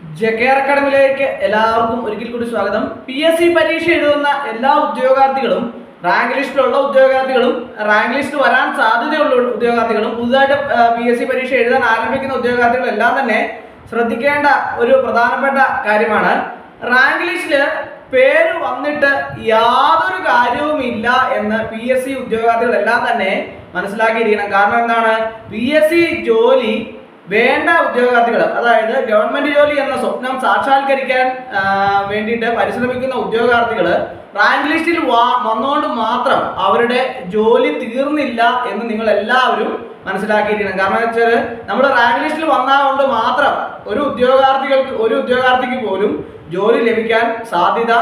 ജെകെആർ അക്കാഡമിയിലേക്ക് എല്ലാവർക്കും ഒരിക്കൽ കൂടി സ്വാഗതം. പി എസ് സി പരീക്ഷ എഴുതുന്ന എല്ലാ ഉദ്യോഗാർത്ഥികളും റാങ്ക് ലിസ്റ്റിലുള്ള ഉദ്യോഗാർത്ഥികളും റാങ്ക് ലിസ്റ്റ് വരാൻ സാധ്യതയുള്ള ഉദ്യോഗാർത്ഥികളും പുതുതായിട്ട് പി എസ് സി പരീക്ഷ എഴുതാൻ ആരംഭിക്കുന്ന ഉദ്യോഗാർത്ഥികളും എല്ലാം തന്നെ ശ്രദ്ധിക്കേണ്ട ഒരു പ്രധാനപ്പെട്ട കാര്യമാണ്. റാങ്ക് ലിസ്റ്റിൽ പേര് വന്നിട്ട് യാതൊരു കാര്യവുമില്ല എന്ന് പി എസ് സി ഉദ്യോഗാർത്ഥികളെല്ലാം തന്നെ മനസ്സിലാക്കിയിരിക്കണം. കാരണം എന്താണ്? പി എസ് സി ജോലി വേണ്ട ഉദ്യോഗാർത്ഥികൾ അതായത് ഗവൺമെന്റ് ജോലി എന്ന സ്വപ്നം സാക്ഷാത്കരിക്കാൻ വേണ്ടിയിട്ട് പരിശ്രമിക്കുന്ന ഉദ്യോഗാർത്ഥികൾ റാങ്ക് ലിസ്റ്റിൽ വന്നുകൊണ്ട് മാത്രം അവരുടെ ജോലി തീർന്നില്ല എന്ന് നിങ്ങൾ എല്ലാവരും മനസ്സിലാക്കിയിരിക്കണം. കാരണം വെച്ചാൽ നമ്മുടെ റാങ്ക് ലിസ്റ്റിൽ വന്നതുകൊണ്ട് മാത്രം ഒരു ഉദ്യോഗാർത്ഥികൾക്ക് ഒരു ഉദ്യോഗാർത്ഥിക്ക് പോലും ജോലി ലഭിക്കാൻ സാധ്യത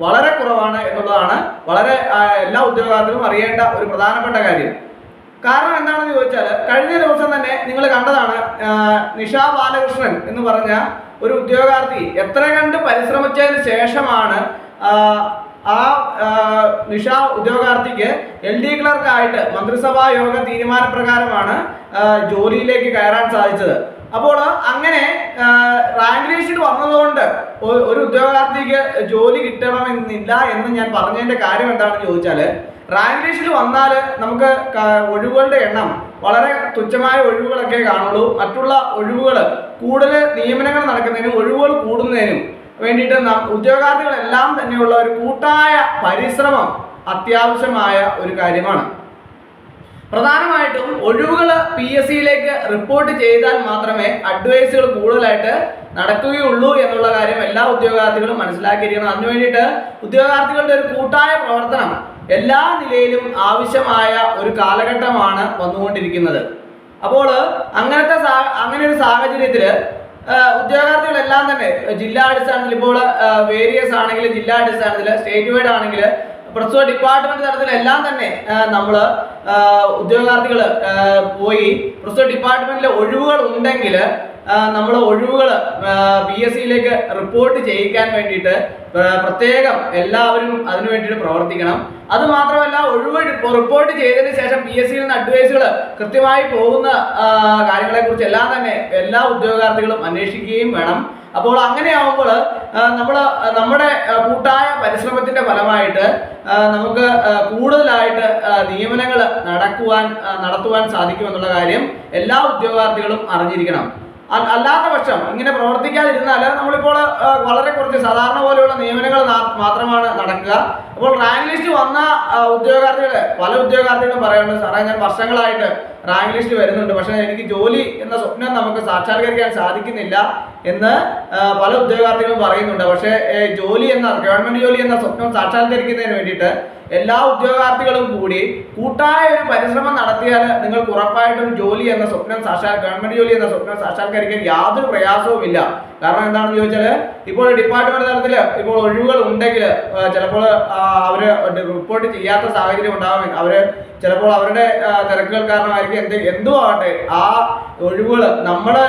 വളരെ കുറവാണ് എന്നുള്ളതാണ് വളരെ എല്ലാ ഉദ്യോഗാർത്ഥികളും അറിയേണ്ട ഒരു പ്രധാനപ്പെട്ട കാര്യം. കാരണം എന്താണെന്ന് ചോദിച്ചാൽ കഴിഞ്ഞ ദിവസം തന്നെ നിങ്ങൾ കണ്ടതാണ് നിഷ ബാലകൃഷ്ണൻ എന്ന് പറഞ്ഞ ഒരു ഉദ്യോഗാർത്ഥി എത്ര കണ്ട് പരിശ്രമിച്ചതിന് ശേഷമാണ് ആ, നിഷ ഉദ്യോഗാർത്ഥിക്ക് എൽ ഡി ക്ലർക്കായിട്ട് മന്ത്രിസഭാ യോഗ തീരുമാനപ്രകാരമാണ് ജോലിയിലേക്ക് കയറാൻ സാധിച്ചത്. അപ്പോൾ അങ്ങനെ റാങ്ക് ലിസ്റ്റിൽ വന്നതുകൊണ്ട് ഒരു ഉദ്യോഗാർത്ഥിക്ക് ജോലി കിട്ടണമെന്നില്ല എന്ന് ഞാൻ പറഞ്ഞതിന്റെ കാര്യം എന്താണെന്ന് ചോദിച്ചാൽ റാങ്ക് ലിസ്റ്റിൽ വന്നാൽ നമുക്ക് ഒഴിവുകളുടെ എണ്ണം വളരെ തുച്ഛമായ ഒഴിവുകളൊക്കെ കാണുള്ളൂ. മറ്റുള്ള ഒഴിവുകൾ കൂടുതൽ നിയമനങ്ങൾ നടക്കുന്നതിനും ഒഴിവുകൾ കൂടുന്നതിനും വേണ്ടിയിട്ട് ഉദ്യോഗാർത്ഥികളെല്ലാം തന്നെയുള്ള ഒരു കൂട്ടായ പരിശ്രമം അത്യാവശ്യമായ ഒരു കാര്യമാണ്. പ്രധാനമായിട്ടും ഒഴിവുകൾ പി എസ് സിയിലേക്ക് റിപ്പോർട്ട് ചെയ്താൽ മാത്രമേ അഡ്വൈസുകൾ കൂടുതലായിട്ട് നടക്കുകയുള്ളൂ എന്നുള്ള കാര്യം എല്ലാ ഉദ്യോഗാർത്ഥികളും മനസ്സിലാക്കിയിരിക്കണം. അതിനു വേണ്ടിയിട്ട് ഉദ്യോഗാർത്ഥികളുടെ ഒരു കൂട്ടായ പ്രവർത്തനം എല്ലാ നിലയിലും ആവശ്യമായ ഒരു കാലഘട്ടമാണ് വന്നുകൊണ്ടിരിക്കുന്നത്. അപ്പോൾ അങ്ങനത്തെ അങ്ങനെ ഒരു സാഹചര്യത്തിൽ ഉദ്യോഗാർത്ഥികളെല്ലാം തന്നെ ജില്ലാ അടിസ്ഥാനത്തിൽ ഇപ്പോൾ വേരിയസ് ആണെങ്കിൽ ജില്ലാ അടിസ്ഥാനത്തിൽ സ്റ്റേറ്റ് വൈഡ് ആണെങ്കിൽ പ്രസ്തുത ഡിപ്പാർട്ട്മെന്റ് തലത്തിലെല്ലാം തന്നെ നമ്മൾ ഉദ്യോഗാർത്ഥികൾ പോയി പ്രസ്തുത ഡിപ്പാർട്ട്മെന്റിലെ ഒഴിവുകൾ ഉണ്ടെങ്കിൽ നമ്മൾ ഒഴിവുകൾ പി എസ് സിയിലേക്ക് റിപ്പോർട്ട് ചെയ്യിക്കാൻ വേണ്ടിയിട്ട് പ്ര- പ്രത്യേകം എല്ലാവരും അതിനു വേണ്ടിയിട്ട് പ്രവർത്തിക്കണം. അത് മാത്രമല്ല ഒഴിവ് റിപ്പോർട്ട് ചെയ്തതിന് ശേഷം പി എസ് സിയിൽ നിന്ന് അഡ്വൈസുകൾ കൃത്യമായി പോകുന്ന കാര്യങ്ങളെ കുറിച്ച് എല്ലാം തന്നെ എല്ലാ ഉദ്യോഗാർത്ഥികളും അന്വേഷിക്കുകയും വേണം. അപ്പോൾ അങ്ങനെയാവുമ്പോൾ നമ്മൾ നമ്മുടെ കൂട്ടായ പരിശ്രമത്തിന്റെ ഫലമായിട്ട് നമുക്ക് കൂടുതലായിട്ട് നിയമനങ്ങൾ നടക്കുവാൻ നടത്തുവാൻ സാധിക്കുമെന്നുള്ള കാര്യം എല്ലാ ഉദ്യോഗാർത്ഥികളും അറിഞ്ഞിരിക്കണം. അല്ലാത്ത പക്ഷം ഇങ്ങനെ പ്രവർത്തിക്കാതിരുന്നാൽ നമ്മളിപ്പോൾ വളരെ കുറച്ച് സാധാരണ പോലെയുള്ള നിയമനങ്ങൾ മാത്രമാണ് നടക്കുക. അപ്പോൾ റാങ്ക് ലിസ്റ്റ് വന്ന ഉദ്യോഗാർത്ഥികൾ പല ഉദ്യോഗാർത്ഥികളും പറയുന്നുണ്ട് സാറേ ഞാൻ വർഷങ്ങളായിട്ട് റാങ്ക് ലിസ്റ്റ് വരുന്നുണ്ട്. പക്ഷേ എനിക്ക് ജോലി എന്ന സ്വപ്നം നമുക്ക് സാക്ഷാത്കരിക്കാൻ സാധിക്കുന്നില്ല എന്ന് പല ഉദ്യോഗാർത്ഥികളും പറയുന്നുണ്ട്. പക്ഷേ ജോലി എന്ന ഗവൺമെന്റ് ജോലി എന്ന സ്വപ്നം സാക്ഷാത്കരിക്കുന്നതിന് വേണ്ടിയിട്ട് എല്ലാ ഉദ്യോഗാർത്ഥികളും കൂടി കൂട്ടായ ഒരു പരിശ്രമം നടത്തിയാൽ നിങ്ങൾക്ക് ഉറപ്പായിട്ടും ജോലി എന്ന സ്വപ്നം സാക്ഷാ ഗവൺമെന്റ് ജോലി എന്ന സ്വപ്നം സാക്ഷാത്കരിക്കാൻ യാതൊരു പ്രയാസവും ഇല്ല. കാരണം എന്താണെന്ന് ചോദിച്ചാൽ ഇപ്പോൾ ഡിപ്പാർട്ട്മെന്റ് തലത്തിൽ ഇപ്പോൾ ഒഴിവുകൾ ഉണ്ടെങ്കിൽ ചിലപ്പോൾ അവർ റിപ്പോർട്ട് ചെയ്യാത്ത സാഹചര്യം ഉണ്ടാകും അവർ ചിലപ്പോൾ അവരുടെ തിരക്കുകൾ കാരണമായിരിക്കും എന്ത് എന്തോ ആവട്ടെ ആ ഒഴിവുകൾ നമ്മളെ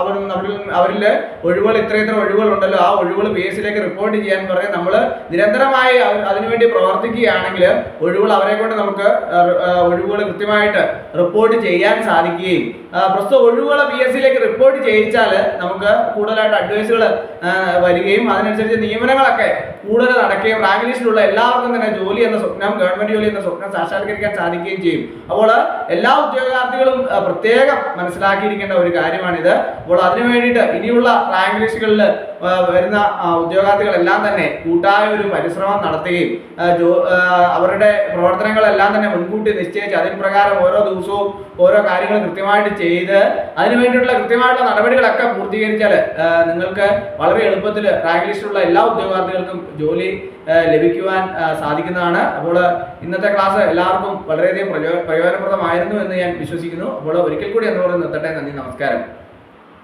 അവർ അവരിൽ അവരിൽ ഒഴിവുകൾ ഇത്ര ഇത്ര ഒഴിവുകൾ ഉണ്ടല്ലോ ആ ഒഴിവുകൾ പി എസ് സിയിലേക്ക് റിപ്പോർട്ട് ചെയ്യാൻ പറയും നമ്മൾ നിരന്തരമായി അതിനുവേണ്ടി പ്രവർത്തിക്കുകയാണെങ്കിൽ ഒഴിവുകൾ അവരെ കൊണ്ട് നമുക്ക് ഒഴിവുകൾ കൃത്യമായിട്ട് റിപ്പോർട്ട് ചെയ്യാൻ സാധിക്കുകയും പ്രസ്തുത ഒഴിവുകൾ പി എസ് സിയിലേക്ക് റിപ്പോർട്ട് ചെയ്യിച്ചാൽ നമുക്ക് കൂടുതലായിട്ട് അഡ്വൈസുകൾ വരികയും അതിനനുസരിച്ച് നിയമനങ്ങളൊക്കെ കൂടുതൽ നടക്കുകയും റാങ്ക് ലിസ്റ്റിലുള്ള എല്ലാവർക്കും തന്നെ ജോലി എന്ന സ്വപ്നം ഗവൺമെന്റ് ജോലി എന്ന സ്വപ്നം സാക്ഷാത്കരിക്കാൻ സാധിക്കുകയും ചെയ്യും. അപ്പോൾ എല്ലാ ഉദ്യോഗാർത്ഥികളും പ്രത്യേകം മനസ്സിലാക്കിയിരിക്കേണ്ട ഒരു കാര്യമാണിത്. അപ്പോൾ അതിനു വേണ്ടിയിട്ട് ഇനിയുള്ള റാങ്ക് ലിസ്റ്റുകളിൽ വരുന്ന ഉദ്യോഗാർത്ഥികളെല്ലാം തന്നെ കൂട്ടായ ഒരു പരിശ്രമം നടത്തുകയും അവരുടെ പ്രവർത്തനങ്ങളെല്ലാം തന്നെ മുൻകൂട്ടി നിശ്ചയിച്ച് അതിന് പ്രകാരം ഓരോ ദിവസവും ഓരോ കാര്യങ്ങൾ കൃത്യമായിട്ട് ചെയ്ത് അതിനു വേണ്ടിയിട്ടുള്ള കൃത്യമായിട്ടുള്ള നടപടികളൊക്കെ പൂർത്തീകരിച്ചാൽ നിങ്ങൾക്ക് വളരെ എളുപ്പത്തിൽ റാങ്ക് ലിസ്റ്റിലുള്ള എല്ലാ ഉദ്യോഗാർത്ഥികൾക്കും ജോലി ലഭിക്കുവാൻ സാധിക്കുന്നതാണ്. അപ്പോൾ ഇന്നത്തെ ക്ലാസ് എല്ലാവർക്കും വളരെയധികം പ്രയോ പ്രയോജനപ്രദമായിരുന്നു എന്ന് ഞാൻ വിശ്വസിക്കുന്നു. അപ്പോൾ ഒരിക്കൽ കൂടി എന്നോട് നിർത്തട്ടെ. നന്ദി നമസ്കാരം.